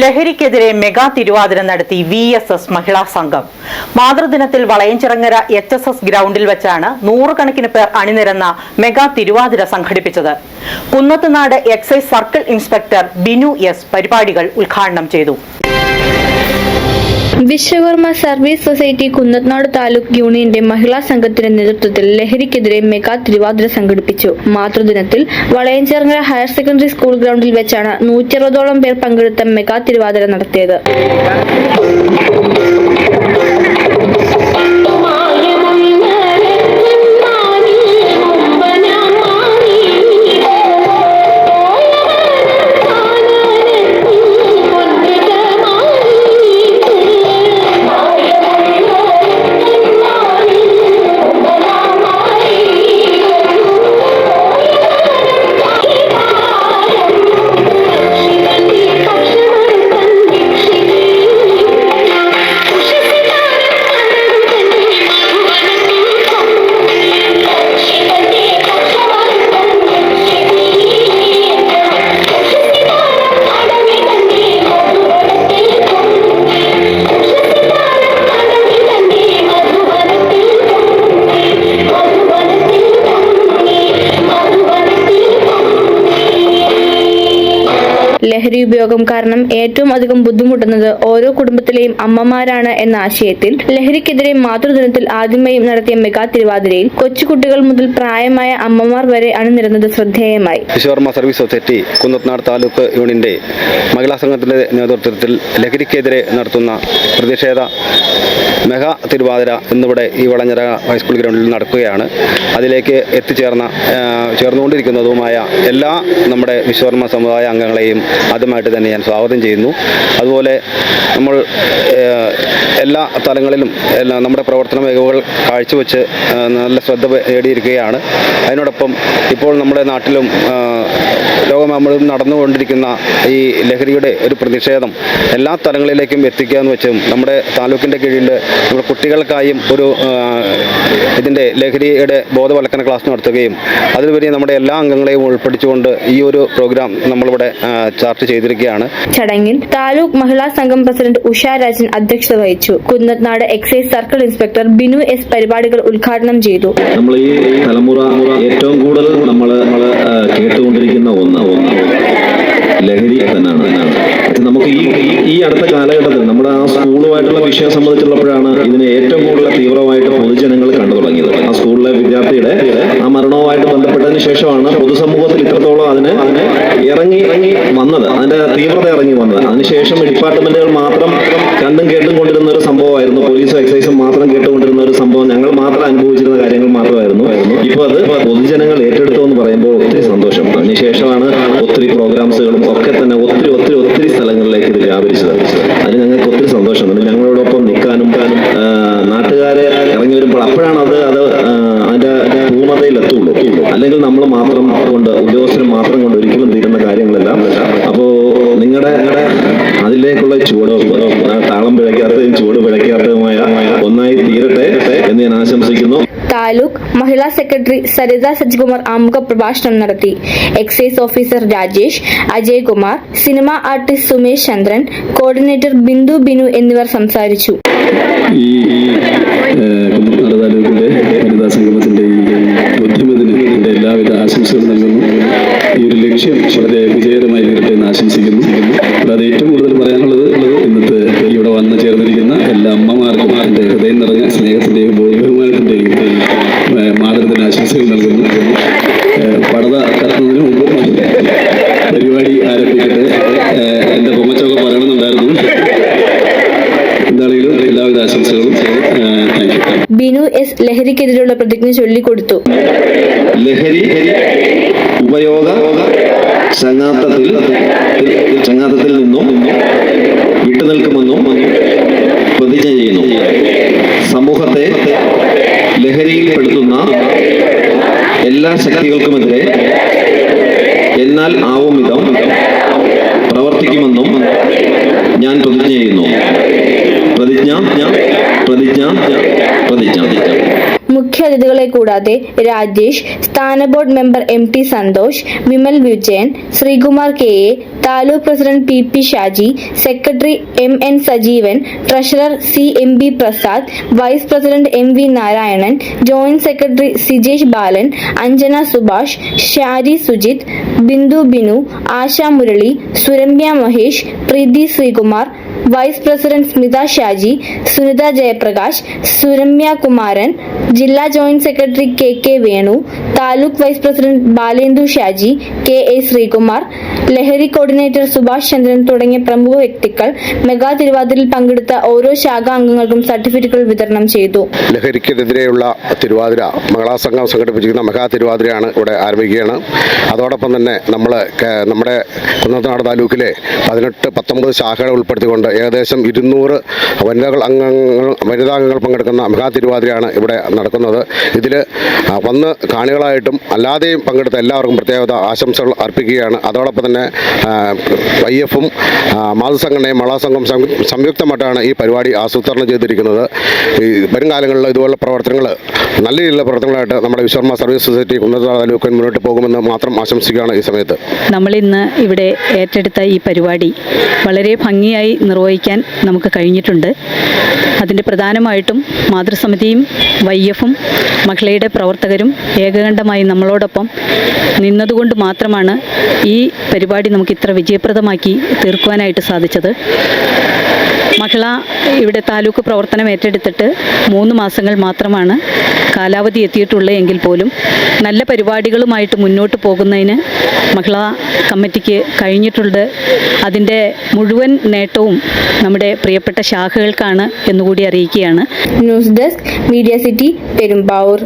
ലഹരിക്കെതിരെ മെഗാ തിരുവാതിര നടത്തി V S S മഹിളാ സംഘം. മാതൃദിനത്തിൽ വളയഞ്ചിറങ്ങര എച്ച് എസ് എസ് ഗ്രൗണ്ടിൽ വെച്ചാണ് നൂറുകണക്കിന് പേർ അണിനിരന്ന മെഗാ തിരുവാതിര സംഘടിപ്പിച്ചത്. Kunnathunad excise circle inspector Binu S പരിപാടികൾ ഉദ്ഘാടനം ചെയ്തു. വിശ്വകർമ്മ സർവീസ് സൊസൈറ്റി കുന്നത്നാട് താലൂക്ക് യൂണിയന്റെ മഹിളാ സംഘത്തിന്റെ നേതൃത്വത്തിൽ ലഹരിക്കെതിരെ മെഗാ തിരുവാതിര സംഘടിപ്പിച്ചു. മാതൃദിനത്തിൽ വളയഞ്ചേർങ്ങര ഹയർ സെക്കൻഡറി സ്കൂൾ ഗ്രൗണ്ടിൽ വെച്ചാണ് നൂറ്ററുപതോളം പേർ പങ്കെടുത്ത മെഗാ തിരുവാതിര നടത്തിയത്. ലഹരി ഉപയോഗം കാരണം ഏറ്റവും അധികം ബുദ്ധിമുട്ടുന്നത് ഓരോ കുടുംബത്തിലെയും അമ്മമാരാണ് എന്ന ആശയത്തിൽ ലഹരിക്കെതിരെ മാതൃദിനത്തിൽ ആദ്യമായും നടത്തിയ മെഗാ തിരുവാതിരയിൽ കൊച്ചുകുട്ടികൾ മുതൽ പ്രായമായ അമ്മമാർ വരെ അണിനിരുന്നത് ശ്രദ്ധേയമായി. വിശ്വകർമ്മ സർവീസ് സൊസൈറ്റി കുന്നത്നാട് താലൂക്ക് യൂണിന്റെ മഹിളാ സംഘത്തിന്റെ നേതൃത്വത്തിൽ ലഹരിക്കെതിരെ നടത്തുന്ന പ്രതിഷേധ മെഗാ തിരുവാതിര ഇന്നിവിടെ ഈ വളഞ്ഞര ഹൈസ്കൂൾ ഗ്രൗണ്ടിൽ നടക്കുകയാണ്. അതിലേക്ക് എത്തിച്ചേർന്ന ചേർന്നുകൊണ്ടിരിക്കുന്നതുമായ എല്ലാ നമ്മുടെ വിശ്വകർമ്മ സമുദായ അംഗങ്ങളെയും ആദ്യമായിട്ട് തന്നെ ഞാൻ സ്വാഗതം ചെയ്യുന്നു. അതുപോലെ നമ്മൾ എല്ലാ തലങ്ങളിലും നമ്മുടെ പ്രവർത്തന മികവുകൾ കാഴ്ചവെച്ച് നല്ല ശ്രദ്ധ നേടിയിരിക്കുകയാണ്. അതിനോടൊപ്പം ഇപ്പോൾ നമ്മുടെ നാട്ടിലും ലോകമെമ്പാടും നടന്നുകൊണ്ടിരിക്കുന്ന ഈ ലഹരിയുടെ ഒരു പ്രതിഷേധം എല്ലാ തലങ്ങളിലേക്കും എത്തിക്കുക എന്ന് വെച്ചും നമ്മുടെ താലൂക്കിന്റെ കീഴിൽ നമ്മുടെ കുട്ടികൾക്കായും ഒരു ഇതിന്റെ ലഹരിയുടെ ബോധവൽക്കരണ ക്ലാസ് നടത്തുകയും അതിലുപരി നമ്മുടെ എല്ലാ അംഗങ്ങളെയും ഉൾപ്പെടുത്തിക്കൊണ്ട് ഈ ഒരു പ്രോഗ്രാം നമ്മളിവിടെ ചർച്ച ചാർട്ട് ചെയ്തിരിക്കുകയാണ്. ചടങ്ങിൽ താലൂക്ക് മഹിളാ സംഘം പ്രസിഡന്റ് ഉഷ രാജൻ അധ്യക്ഷത വഹിച്ചു. Kunnathunad excise circle inspector Binu S പരിപാടികൾ ഉദ്ഘാടനം ചെയ്തു. നമ്മൾ ഈ തലമുറ ഏറ്റവും കൂടുതൽ നമ്മൾ കേട്ടുകൊണ്ടിരിക്കുന്ന ഒന്ന്. ഒന്ന് ലഹരി തന്നെയാണ്. നമുക്ക് ഈ ഈ- അടുത്ത കാലഘട്ടത്തിൽ നമ്മുടെ ആ സ്കൂളുമായിട്ടുള്ള വിഷയം സംബന്ധിച്ചുള്ളപ്പോഴാണ് ഇതിനെ ഏറ്റവും കൂടുതൽ തീവ്രമായിട്ട് പൊതുജനങ്ങൾ കണ്ടു തുടങ്ങിയത്. ആ സ്കൂളിലെ വിദ്യാർത്ഥിയുടെ ആ മരണവുമായിട്ട് ബന്ധപ്പെട്ടതിന് ശേഷമാണ് പൊതുസമൂഹത്തിൽ ഇത്രത്തോളം അതിന് അതിന് ഇറങ്ങി ഇറങ്ങി വന്നത്. അതിന്റെ തീവ്രത ഇറങ്ങി വന്നത്. അതിനുശേഷം ഡിപ്പാർട്ട്മെന്റുകൾ മാത്രം കണ്ടും കേട്ടും കൊണ്ടിരുന്ന ഒരു സംഭവമായിരുന്നു. പോലീസും എക്സൈസും മാത്രം കേട്ടുകൊണ്ടിരുന്ന ഒരു സംഭവം ഞങ്ങൾ മാത്രം അനുഭവിച്ചിരുന്ന കാര്യങ്ങൾ മാത്രമായിരുന്നു. ഇപ്പോൾ അത് പൊതുജനങ്ങൾ ഏറ്റെടുത്തു എന്ന് പറയുമ്പോൾ ഒത്തിരി സന്തോഷം അതിനുശേഷമാണ് ഒത്തിരി പ്രോഗ്രാംസുകളും ഒക്കെ തന്നെ ഒത്തിരി ഒത്തിരി ഒത്തിരി സ്ഥലങ്ങളിലേക്ക് ഇത് വ്യാപരിച്ചത്. അതിന് ഞങ്ങൾക്ക് ഒത്തിരി സന്തോഷമുണ്ട്. ഞങ്ങളോടൊപ്പം നിൽക്കാനും നാട്ടുകാരെ ഇറങ്ങി വരുമ്പോൾ അപ്പോഴാണ് അത് അത് അതിന്റെ പൂർണതയിൽ എത്തുള്ളൂ. അല്ലെങ്കിൽ നമ്മൾ മാത്രം കൊണ്ട് ഉദ്യോഗസ്ഥരും മാത്രം കൊണ്ട് ഒരിക്കലും തീരുന്ന കാര്യങ്ങളല്ല. അപ്പോൾ നിങ്ങളുടെ അതിലേക്കുള്ള ചൂടോ താളം പിഴയ്ക്കാത്തതും ചുവട് പിഴയ്ക്കാത്തതുമായ ഒന്നായി തീരട്ടെ എന്ന് ഞാൻ ആശംസിക്കുന്നു. താലൂക്ക് മഹിളാ സെക്രട്ടറി സരിത സജ്കുമാർ ആമുഖ പ്രഭാഷണം നടത്തി. Excise officer Rajesh Ajaykumar cinema artist Sumesh Chandran coordinator Bindu Binu എന്നിവർ സംസാരിച്ചു. ഈ എല്ലാവിധ ആശംസകളും നൽകുന്നു. ഈ ഒരു ലക്ഷ്യം ബിനു എസ് ലഹരിക്കെതിരെയുള്ള പ്രതിജ്ഞ ചൊല്ലിക്കൊടുത്തു. ലഹരി ഉപയോഗ ചങ്ങാത്തത്തിൽ ചങ്ങാത്തത്തിൽ നിന്നും വിട്ടുനിൽക്കുമെന്നും പ്രതിജ്ഞ ചെയ്യുന്നു. സമൂഹത്തെ ലഹരിയിൽപ്പെടുത്തുന്ന എല്ലാ ശക്തികൾക്കുമെതിരെ എന്നാൽ ആവും വിധം പ്രവർത്തിക്കുമെന്നും ഞാൻ പ്രതിജ്ഞ ചെയ്യുന്നു. പ്രതിജ്ഞ പ്രതിജ്ഞ മുഖ്യാതിഥികളെ കൂടാതെ രാജേഷ് സ്ഥാന board member M T Santhosh Vimal Vijayan Sreekumar K A taluk president P P Shaji secretary M N Sajeevan treasurer C M B Prasad vice president M V Narayanan joint secretary Sijesh Balan Anjana Subhash Shari Sujith Bindu Binu Asha Murali Suramya Mahesh Preethi Sreekumar vice president Smitha Shaji Sunitha Jayaprakash Suramya Kumaran ജില്ലാ joint secretary K K Venu taluk vice president Balendu Shaji K A Sreekumar ലഹരി coordinator Subhash ചന്ദ്രൻ തുടങ്ങിയ പ്രമുഖ വ്യക്തികൾ mega തിരുവാതിരയിൽ പങ്കെടുത്ത ഓരോ ശാഖാ അംഗങ്ങൾക്കും സർട്ടിഫിക്കറ്റുകൾ വിതരണം ചെയ്തു. ലഹരിക്കെതിരെയുള്ള തിരുവാതിര മഹിളാ സംഘം സംഘടിപ്പിച്ചിരിക്കുന്ന മെഗാ തിരുവാതിരയാണ് ഇവിടെ ആരംഭിക്കുകയാണ്. അതോടൊപ്പം തന്നെ നമ്മൾ നമ്മുടെ കുന്നത്തനാട് താലൂക്കിലെ പതിനെട്ട് പത്തൊമ്പത് ശാഖകളെ ഉൾപ്പെടുത്തിക്കൊണ്ട് ഏകദേശം ഇരുന്നൂറ് വനിതകൾ അംഗങ്ങൾ വനിതാംഗങ്ങൾ പങ്കെടുക്കുന്ന മെഗാ തിരുവാതിരയാണ് ഇവിടെ നടക്കുന്നത്. ഇതിൽ വന്ന് കാണികളായിട്ടും അല്ലാതെയും പങ്കെടുത്ത എല്ലാവർക്കും പ്രത്യേകത ആശംസകൾ അർപ്പിക്കുകയാണ്. അതോടൊപ്പം തന്നെ ഐ എഫും മാതൃസംഘടനയും മളാസംഘം സംയുക്തമായിട്ടാണ് ഈ പരിപാടി ആസൂത്രണം ചെയ്തിരിക്കുന്നത്. ഈ വരും കാലങ്ങളിൽ ഇതുപോലുള്ള പ്രവർത്തനങ്ങൾ നല്ല രീതിയിലുള്ള പ്രവർത്തനങ്ങളായിട്ട് നമ്മുടെ വിശ്വർമ്മ സർവീസ് സൊസൈറ്റി ഉന്നത താലൂക്കിൽ മുന്നോട്ട് പോകുമെന്ന് മാത്രം ആശംസിക്കുകയാണ് ഈ സമയത്ത്. നമ്മളിന്ന് ഇവിടെ ഏറ്റെടുത്ത ഈ പരിപാടി വളരെ ഭംഗിയായി നിർവഹിക്കാൻ നമുക്ക് കഴിഞ്ഞിട്ടുണ്ട്. അതിന്റെ പ്രധാനമായിട്ടും മാതൃസമിതിയും വൈ എഫും മഹിളയുടെ പ്രവർത്തകരും ഏകകണ്ഠമായി നമ്മളോടൊപ്പം നിന്നതുകൊണ്ട് മാത്രമാണ് ഈ പരിപാടി നമുക്ക് ഇത്ര വിജയപ്രദമാക്കി തീർക്കുവാനായിട്ട് സാധിച്ചത്. മഹിള ഇവിടെ താലൂക്ക് പ്രവർത്തനം ഏറ്റെടുത്തിട്ട് മൂന്ന് മാസങ്ങൾ മാത്രമാണ് കാലാവധി എത്തിയിട്ടുള്ളത് എങ്കിൽ പോലും നല്ല പരിപാടികളുമായിട്ട് മുന്നോട്ട് പോകുന്നതിന് മഹിളാ കമ്മിറ്റിക്ക് കഴിഞ്ഞിട്ടുണ്ട്. അതിന്റെ മുഴുവൻ നേട്ടവും നമ്മുടെ പ്രിയപ്പെട്ട ശാഖകൾക്കാണ് എന്നുകൂടി അറിയിക്കുകയാണ്. News desk media city Perumbavoor.